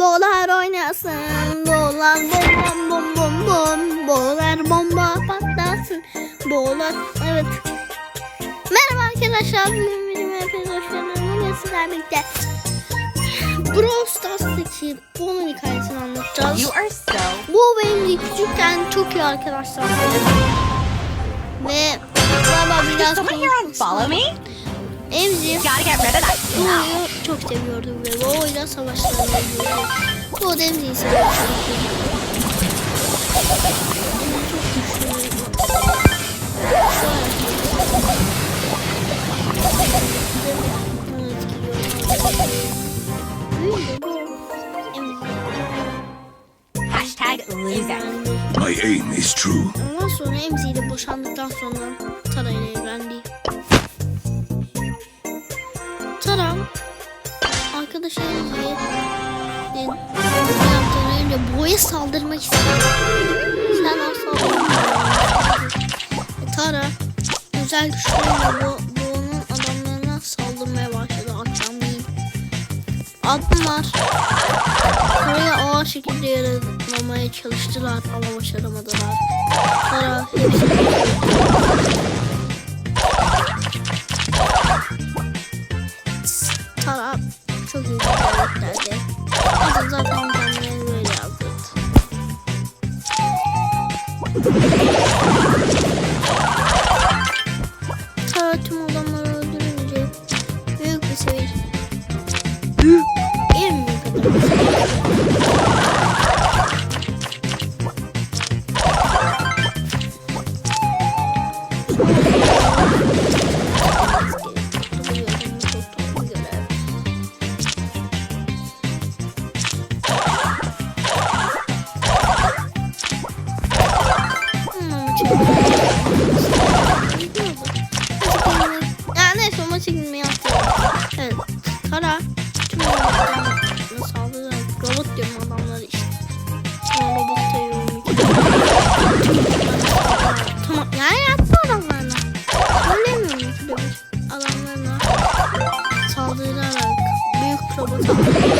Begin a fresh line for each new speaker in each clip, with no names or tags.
Boğalar oynasın. Boğalar bom bom bom bom bom. Boğalar bomba patlasın. Boğalar evet. Merhaba arkadaşlar. Benim hepiniz hoş geldiniz. Bugün sizlerle birlikte Brawl Stars'taki Bo'nun hikayesini anlatacağız.
You are so
Bu benim de küçükken çok iyi arkadaşlar. Ve baba biraz
someone
Emzi. Boğa'yı çok seviyordum ve Boğa'yla savaşlarını izliyordum. Bu da Emzi'yi seviyorum.
Hashtag loser.
My aim is true.
Ondan sonra Emzi ile boşandıktan sonra Tara önce boya saldırmak istedi. Sen asla. Tara özel güçleriyle bu, Bo'nun adamlarına saldırmaya başladı akşamleyin. Adımlar Parayı ağır şekilde yaralamaya çalıştılar ama başaramadılar. Para hepsi Tara çok iyi bir karakterdi. Zaten Thank you. Dayanarak büyük robot aldım.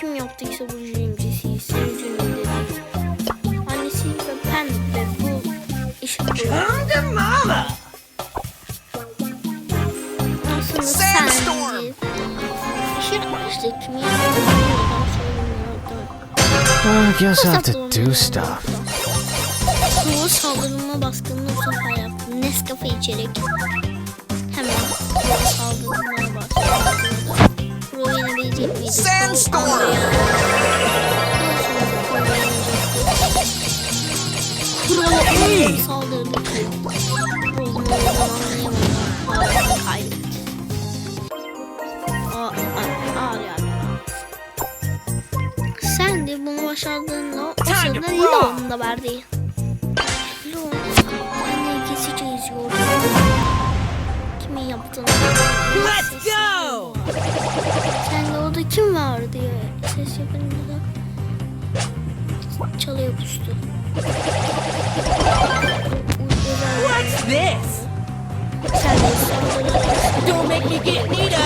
kim yaptıysa bu Jesse'yi sevdiğim dedi. Annesi ve ben
Come to mama.
Aslında
Sandstorm.
sendi. İşte kim.
I guess I'll have to do stuff.
Soğuğa saldırma baskınını bu sefer yaptım. Nescafe içerek. Hemen soğuğa Ağır yani. Sen de bunu başardığında o sırada
rock.
Leon'u da verdi. Leon, sen de ikisice yaptığını.
Let's go!
Sen de orada kim var diye ses yapınca da çalıya kustu.
What's this?
Sen de saldırarak
Don't make me get Nita!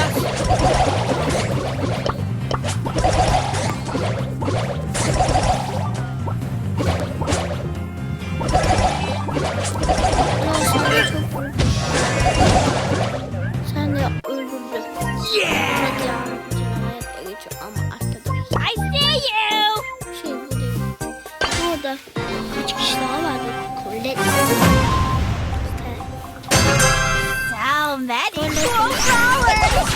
Kişi daha vardı. Colette.
So many cool flowers!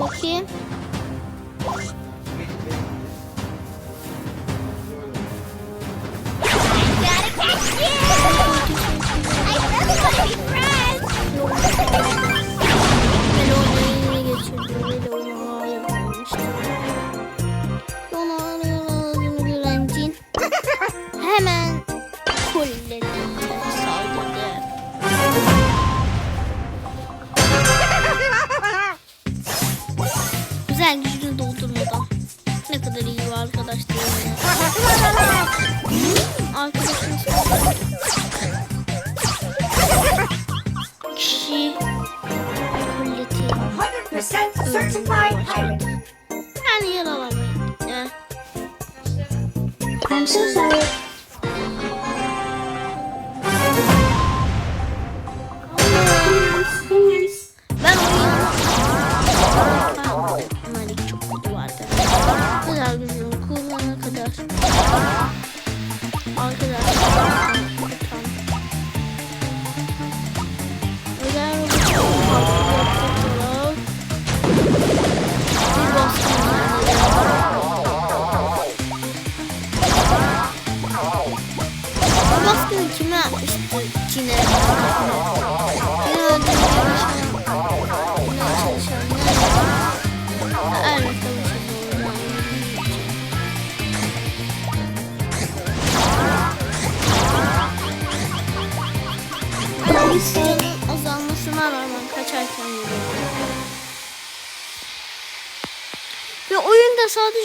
Bakayım. A. Yeah.
I'm so sorry.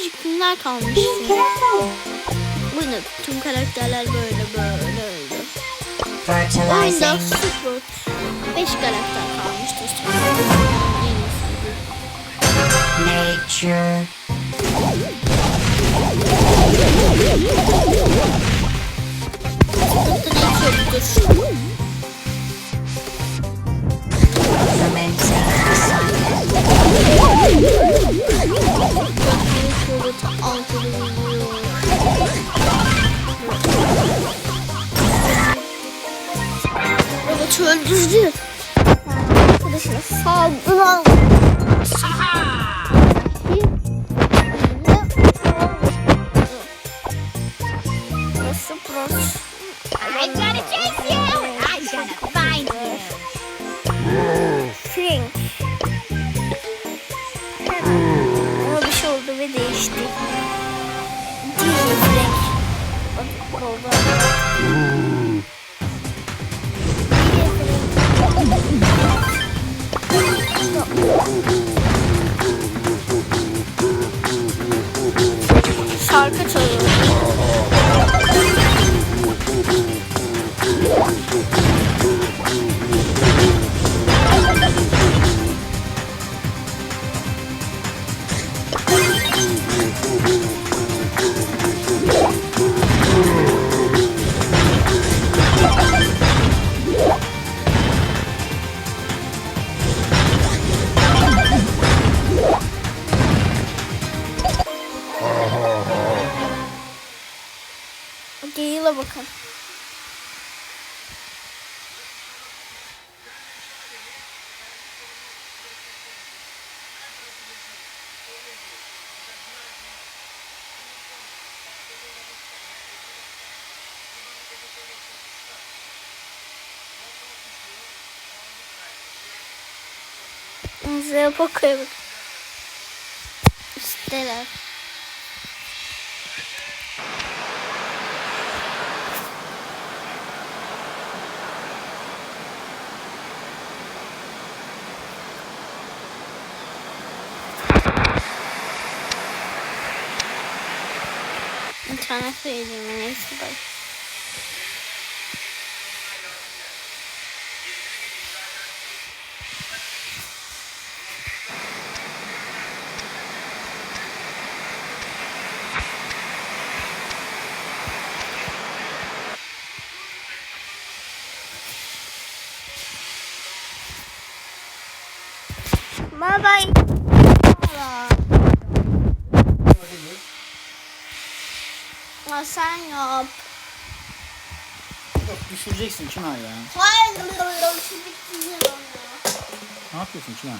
Sadece kimler kalmıştı? Oyunda tüm karakterler böyle böyle öldü. Oyunda sıfır 5 karakter iyisiydi.
Nature.
Sıkıntı Robot öldürdü. Arkadaşına saldıran. Şarkı çalıyor. Bize bakıyorum. İsteler. I'm trying to figure out my next Bye bye. Ya sen yap.
Yok düşüreceksin Çınar ya.
Hayır. Güzel oluyor.
Ne yapıyorsun Çınar?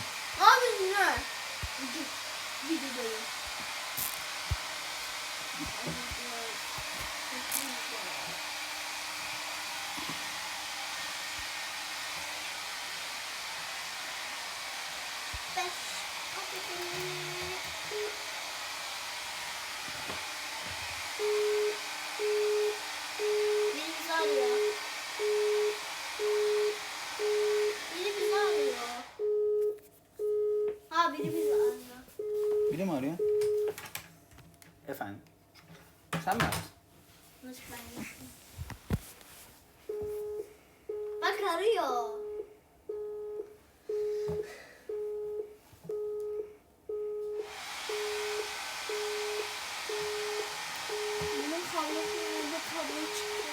Ne? Videodayım. Biri bizi arıyor. Biri bizi arıyor. Ha biri bizi arıyor.
Biri mi arıyor? Efendim? Sen mi yaptın?
Nasıl ben? Bak arıyor. Bunun kablosu nerede kablo çıktı.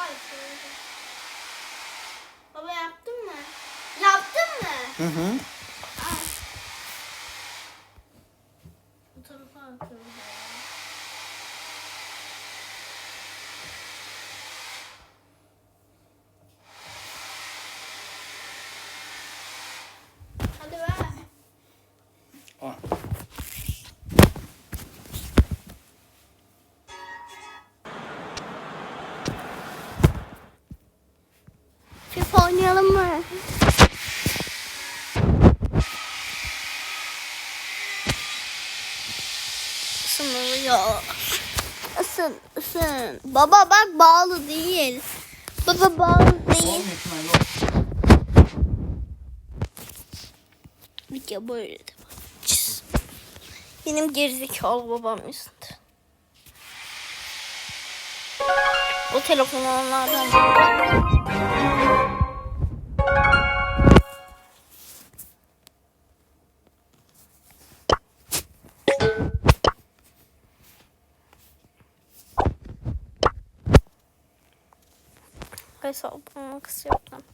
Ay şöyle. Baba yaptın mı? Yaptın mı?
Hı hı.
Ay. Bu tarafa atıyorum. Hadi ver.
Al.
FIFA oynayalım mı? Isınıyor. Isın, ısın. Baba bak bağlı değil. Baba bağlı değil.
Yok.
Video böyle de. Benim gerizekalı babam yüzünden. O telefonu onlardan. Hesabımı kısıyorum.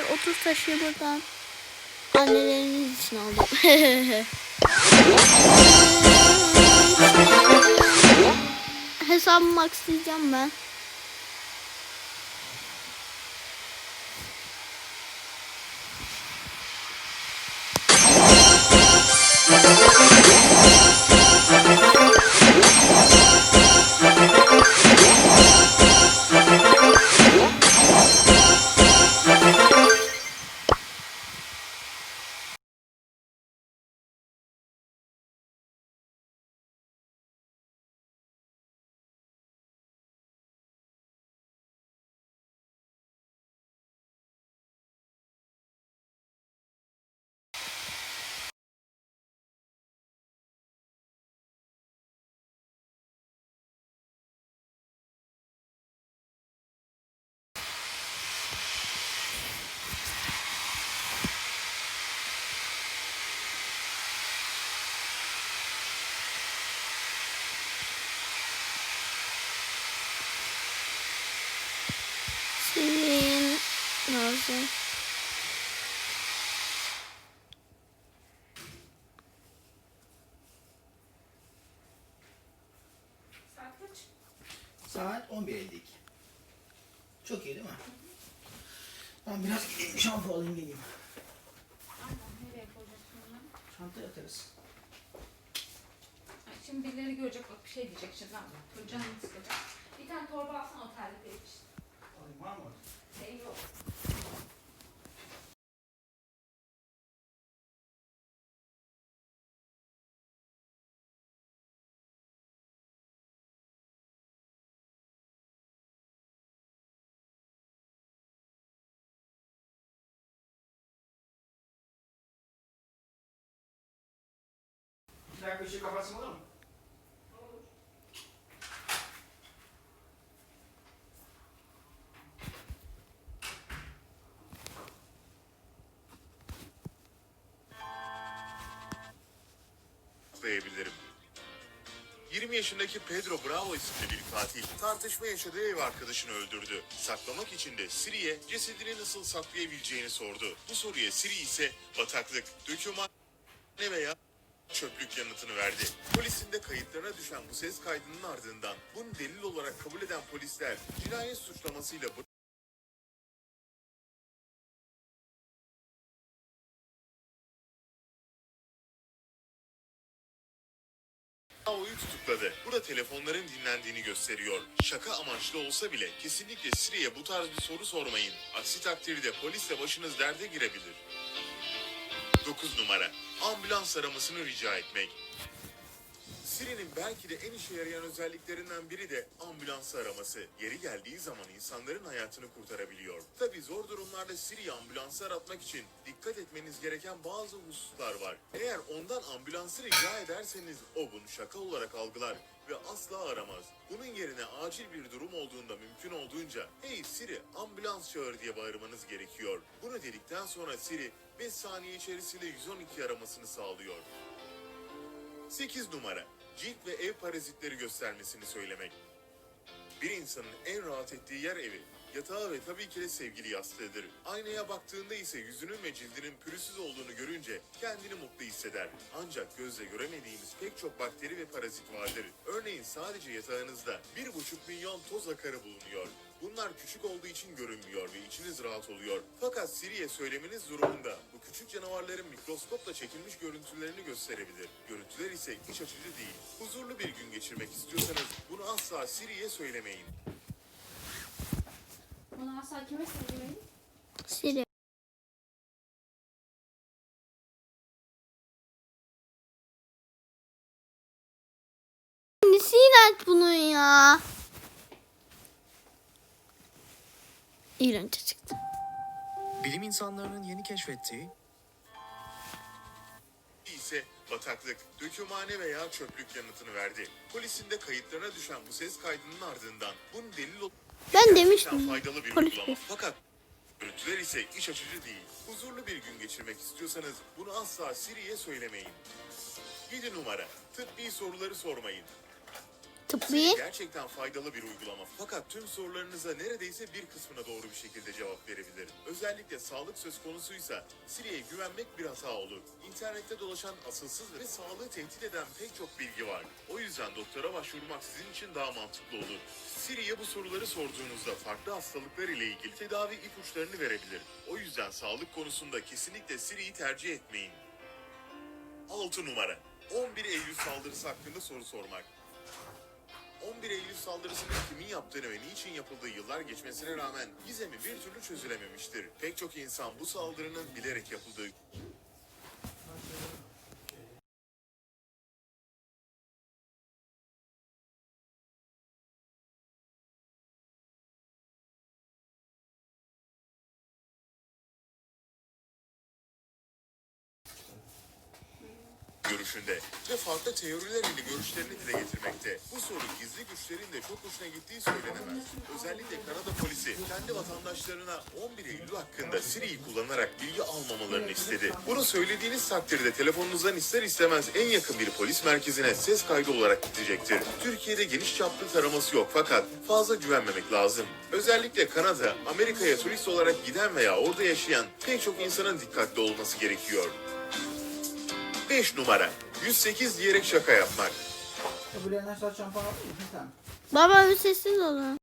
Arkadaşlar 30 taşı buradan anneleriniz için aldım. Hesabımı maxlayacağım ben.
Ben biraz gideyim şampu alayım geleyim.
Nereye koyacaksın onu?
Çantaya atarız.
Ay, Şimdi birileri görecek bak bir şey diyecek şimdi ama. Canım sıkacak. Bir tane torba alsana o terlikleri için.
Alayım var mı?
Şey yok.
Dakika ışığı kapatsın olur mu?
açıklayabilirim. 20 yaşındaki Pedro Bravo isimli bir katil tartışma yaşadığı ev arkadaşını öldürdü. Saklamak için de Siri'ye cesedini nasıl saklayabileceğini sordu. Bu soruya Siri ise bataklık, döküman ne veya çöplük yanıtını verdi. Polisin de kayıtlarına düşen bu ses kaydının ardından bunu delil olarak kabul eden polisler cinayet suçlamasıyla Bravo'yu tutukladı. Burada telefonların dinlendiğini gösteriyor. Şaka amaçlı olsa bile kesinlikle Siri'ye bu tarz bir soru sormayın. Aksi takdirde polisle başınız derde girebilir. 9 numara. Ambulans aramasını rica etmek. Siri'nin belki de en işe yarayan özelliklerinden biri de ambulans araması. Yeri geldiği zaman insanların hayatını kurtarabiliyor. Tabi zor durumlarda Siri'yi ambulansı aratmak için dikkat etmeniz gereken bazı hususlar var. Eğer ondan ambulansı rica ederseniz o bunu şaka olarak algılar ve asla aramaz. Bunun yerine acil bir durum olduğunda mümkün olduğunca hey Siri ambulans çağır diye bağırmanız gerekiyor. Bunu dedikten sonra Siri 5 saniye içerisinde 112 aramasını sağlıyor. 8 numara. Cilt ve ev parazitleri göstermesini söylemek. Bir insanın en rahat ettiği yer evi. Yatağı ve tabii ki de sevgili yastığıdır. Aynaya baktığında ise yüzünün ve cildinin pürüzsüz olduğunu görünce kendini mutlu hisseder. Ancak gözle göremediğimiz pek çok bakteri ve parazit vardır. Örneğin sadece yatağınızda 1,5 milyon toz akarı bulunuyor. Bunlar küçük olduğu için görünmüyor ve içiniz rahat oluyor. Fakat Siri'ye söylemeniz durumunda küçük canavarların mikroskopla çekilmiş görüntülerini gösterebilir. Görüntüler ise iç açıcı değil. Huzurlu bir gün geçirmek istiyorsanız bunu asla Siri'ye söylemeyin.
Bunu asla kime söylemeyin?
Siri. Nesi iğrenç bunun ya. İğrenç çıktı.
Bilim insanlarının yeni keşfettiği
ise bataklık, dökümhane veya çöplük yanıtını verdi. Polisin de kayıtlarına düşen bu ses kaydının ardından bunu delil olarak
Ben demiştim.
faydalı bir
Polis
uygulama. Fakat görüntüler ise iç açıcı değil. Huzurlu bir gün geçirmek istiyorsanız bunu asla Siri'ye söylemeyin. 7 numara. Tıbbi soruları sormayın.
Tıbbi.
Gerçekten faydalı bir uygulama. Fakat tüm sorularınıza neredeyse bir kısmına doğru bir şekilde cevap verebilir. Özellikle sağlık söz konusuysa Siri'ye güvenmek bir hata olur. İnternette dolaşan asılsız ve sağlığı tehdit eden pek çok bilgi var. O yüzden doktora başvurmak sizin için daha mantıklı olur. Siri'ye bu soruları sorduğunuzda farklı hastalıklar ile ilgili tedavi ipuçlarını verebilir. O yüzden sağlık konusunda kesinlikle Siri'yi tercih etmeyin. 6 numara. 11 Eylül saldırısı hakkında soru sormak. 11 Eylül saldırısının kimin yaptığını ve niçin yapıldığı yıllar geçmesine rağmen gizemi bir türlü çözülememiştir. Pek çok insan bu saldırının bilerek yapıldığı görüşünde ve farklı teoriler ile görüşlerini dile getirmekte. Bu soru gizli güçlerin de çok hoşuna gittiği söylenemez. Özellikle Kanada polisi kendi vatandaşlarına 11 Eylül hakkında Siri'yi kullanarak bilgi almamalarını istedi. Bunu söylediğiniz takdirde telefonunuzdan ister istemez en yakın bir polis merkezine ses kaydı olarak gidecektir. Türkiye'de geniş çaplı taraması yok fakat fazla güvenmemek lazım. Özellikle Kanada, Amerika'ya turist olarak giden veya orada yaşayan pek çok insanın dikkatli olması gerekiyor. 5 numara. 108 diyerek şaka yapmak.
Öbürlerinden saç şampuan aldın mı?
Baba bir sessiz olun.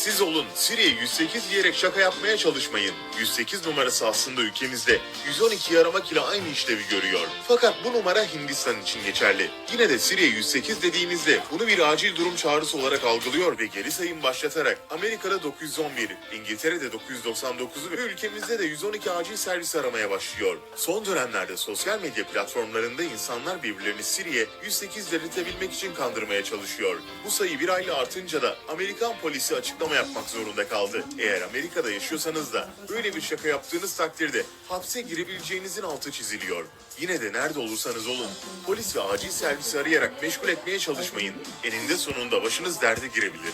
Siz siz olun. Siri'ye 108 diyerek şaka yapmaya çalışmayın. 108 numarası aslında ülkemizde 112 aramak ile aynı işlevi görüyor. Fakat bu numara Hindistan için geçerli. Yine de Siri'ye 108 dediğinizde bunu bir acil durum çağrısı olarak algılıyor ve geri sayım başlatarak Amerika'da 911, İngiltere'de 999'u ve ülkemizde de 112 acil servis aramaya başlıyor. Son dönemlerde sosyal medya platformlarında insanlar birbirlerini Siri'ye 108 dedirtebilmek için kandırmaya çalışıyor. Bu sayı bir ayla artınca da Amerikan polisi açıklama yapmak zorunda kaldı. Eğer Amerika'da yaşıyorsanız da böyle bir şaka yaptığınız takdirde hapse girebileceğinizin altı çiziliyor. Yine de nerede olursanız olun polis ve acil servisi arayarak meşgul etmeye çalışmayın. Eninde sonunda başınız derde girebilir.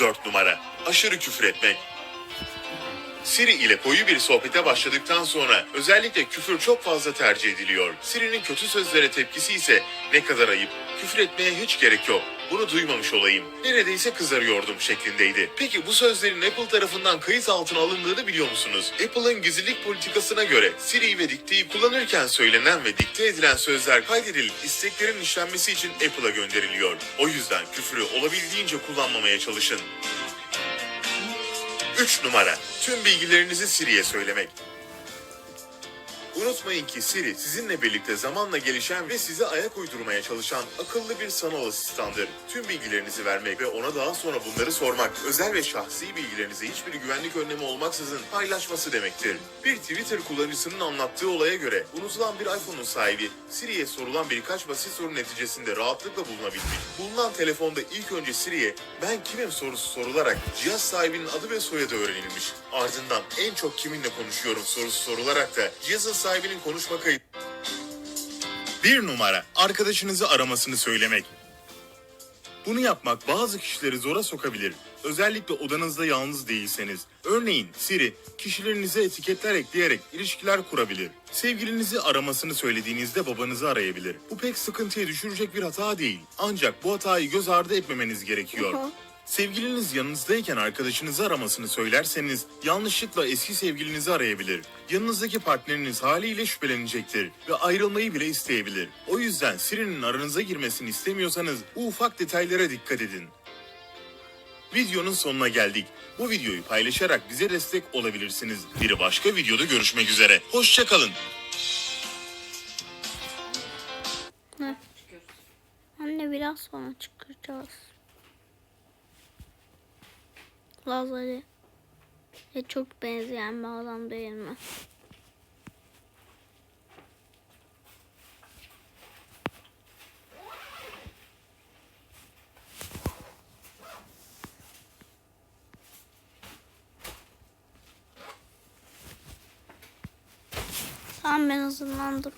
4 numara. Aşırı küfür etmek. Siri ile koyu bir sohbete başladıktan sonra özellikle küfür çok fazla tercih ediliyor. Siri'nin kötü sözlere tepkisi ise ne kadar ayıp. Küfür etmeye hiç gerek yok. Bunu duymamış olayım. Neredeyse kızarıyordum şeklindeydi. Peki bu sözlerin Apple tarafından kayıt altına alındığını biliyor musunuz? Apple'ın gizlilik politikasına göre Siri ve dikteyi kullanırken söylenen ve dikte edilen sözler kaydedilip isteklerin işlenmesi için Apple'a gönderiliyor. O yüzden küfürü olabildiğince kullanmamaya çalışın. 3 numara. Tüm bilgilerinizi Siri'ye söylemek. Unutmayın ki Siri sizinle birlikte zamanla gelişen ve size ayak uydurmaya çalışan akıllı bir sanal asistandır. Tüm bilgilerinizi vermek ve ona daha sonra bunları sormak, özel ve şahsi bilgilerinizi hiçbir güvenlik önlemi olmaksızın paylaşması demektir. Bir Twitter kullanıcısının anlattığı olaya göre unutulan bir iPhone'un sahibi Siri'ye sorulan birkaç basit soru neticesinde rahatlıkla bulunabilmiş. Bulunan telefonda ilk önce Siri'ye ben kimim sorusu sorularak cihaz sahibinin adı ve soyadı öğrenilmiş. Ardından en çok kiminle konuşuyorum sorusu sorularak da cihazın sahibinin konuşma kayıt... Bir numara arkadaşınızı aramasını söylemek. Bunu yapmak bazı kişileri zora sokabilir. Özellikle odanızda yalnız değilseniz. Örneğin Siri kişilerinize etiketler ekleyerek ilişkiler kurabilir. Sevgilinizi aramasını söylediğinizde babanızı arayabilir. Bu pek sıkıntıya düşürecek bir hata değil. Ancak bu hatayı göz ardı etmemeniz gerekiyor. Sevgiliniz yanınızdayken arkadaşınızı aramasını söylerseniz yanlışlıkla eski sevgilinizi arayabilir. Yanınızdaki partneriniz haliyle şüphelenecektir ve ayrılmayı bile isteyebilir. O yüzden Siri'nin aranıza girmesini istemiyorsanız bu ufak detaylara dikkat edin. Videonun sonuna geldik. Bu videoyu paylaşarak bize destek olabilirsiniz. Bir başka videoda görüşmek üzere. Hoşçakalın.
Anne biraz sonra çıkacağız. Lazeri. E çok benzeyen bir adam değil mi? Tamam ben hazırlandım.